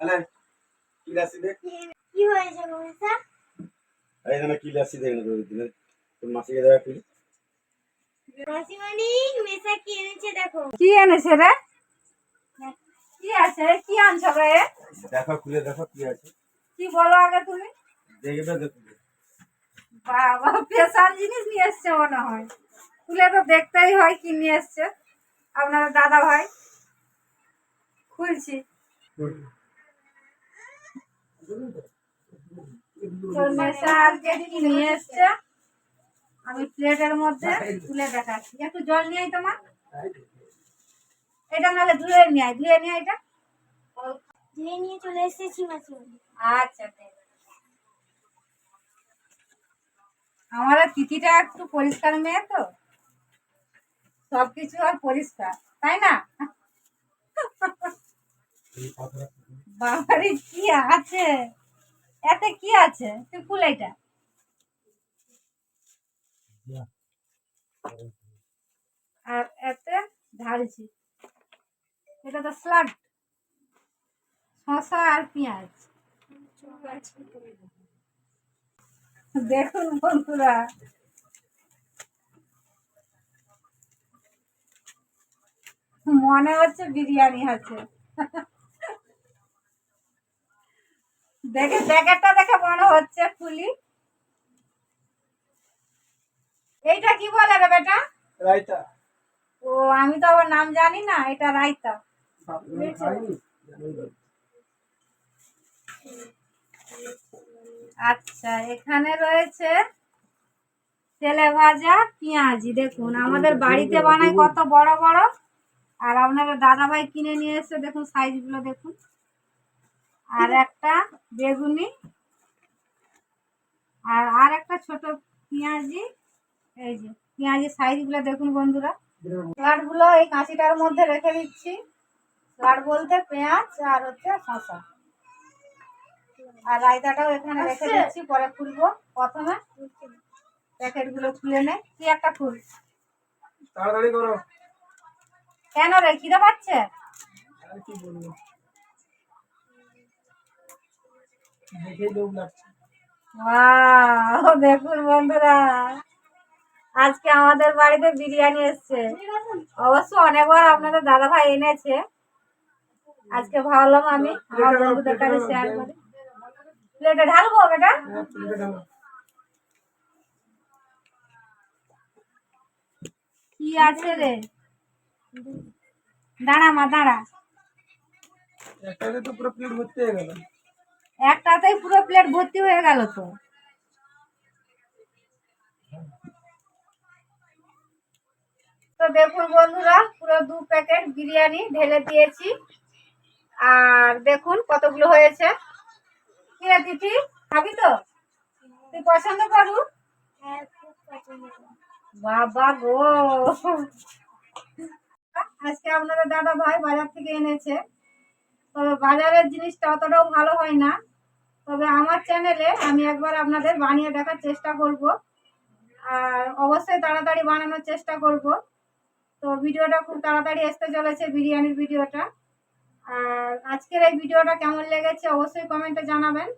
কি লাসি কি হয়েছে মনীষা এই জন্য কি লাসি দে দিলে তোর মাসিকে দেওয়া কি মাসিমণি মেসা কি এনেছে দেখো। কি এনেছে রে? কি আছে? কি আনছো রে? দেখো খুলে দেখো কি আছে। কি বলো আগে তুমি? দেখবে দেখো। বাবা স্পেশাল জিনিস নিয়ে এসছে মনে হয়। খুলে তো দেখতেই হয় কি নিয়ে এসছে। আপনারা দাদা ভাই খুলছি। নিয়ে এসছে। আমি প্লেটের মধ্যে তুলে দেখাচ্ছি। একটু জল নিয়ে তোমার এটা নাহলে ধুয়ে নিয়ে ধুয়ে নিয়ে এটা। ধুয়ে নিয়ে চলে এসেছি মাসিমণি আচ্ছা। আমাদের তিথিটা একটু পরিষ্কার মেয়ে তো। সবকিছু আর পরিষ্কার তাই না? বাবারে, কি আছে? এতে কি আছে? তুই খুল এটা। আর এতে ঢালছি। এটা তো স্লাড শসা আর পেঁয়াজ। দেখুন বন্ধুরা। মনে হচ্ছে বিরিয়ানি আছে। দেখে প্যাকেটটা দেখে মনে হচ্ছে ফুলি। এইটা কি বলে রে বেটা? রাইতা। ও আমি তো আবার নাম জানি না এটা রায়তা আচ্ছা এখানে রয়েছে তেলে ভাজা পেঁয়াজি। দেখুন আমাদের বাড়িতে বানায় কত বড় বড়। আর আপনাদের দাদাভাই কিনে নিয়ে এসে দেখুন সাইজগুলো দেখুন। আর একটা বেগুনি আর আর একটা ছোট পেঁয়াজি এই যে পেঁয়াজি সাইজগুলো দেখুন বন্ধুরা। স্লাডগুলো এই কাঁচিটার মধ্যে রেখে দিচ্ছি। স্লাড বলতে পেঁয়াজ আর হচ্ছে শসা। আর রায়তাটাও এখানে রেখে দিচ্ছি পরে খুলবো প্রথমে। প্যাকেটগুলো খুলে নে কি একটা ফুল। তাড়াতাড়ি করো। কেন রে খিদে পাচ্ছে? কি বলব? দেখে লোভ লাগছে। ওয়াও দেখুন বন্ধুরা। আজকে আমাদের বাড়িতে বিরিয়ানি এসছে। অবশ্য অনেকবার আপনাদের দাদা ভাই এনেছে। আজকে ভাবলাম আমি আমার বন্ধুদের কাছে শেয়ার করি। প্লেটে ঢালবো বেটা? কি আছে রে? দাঁড়া মা দাঁড়া। একটাতে তো পুরো প্লেট ভর্তি হয়ে গেল। একটাতেই পুরো প্লেট ভর্তি হয়ে গেল তো। তো দেখুন বন্ধুরা পুরো দু প্যাকেট বিরিয়ানি ঢেলে দিয়েছি। আর দেখুন কতগুলো হয়েছে। কিরে তিথি খাবি তো? তুই পছন্দ করু? হ্যাঁ বাবা গো। আজকে আপনাদের দাদা ভাই বাজার থেকে এনেছে। তবে বাজারের জিনিসটা অতটাও ভালো হয় না। তবে আমার চ্যানেলে আমি একবার আপনাদের বানিয়ে দেখার চেষ্টা করব। আর অবশ্যই তাড়াতাড়ি বানানোর চেষ্টা করব। তো ভিডিওটা খুব তাড়াতাড়ি আসতে চলেছে বিরিয়ানির ভিডিওটা। আর আজকের এই ভিডিওটা কেমন লেগেছে অবশ্যই কমেন্টে জানাবেন।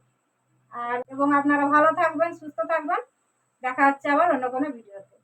আর এবং আপনারা ভালো থাকবেন, সুস্থ থাকবেন। দেখা হচ্ছে আবার অন্য কোনো ভিডিওতে।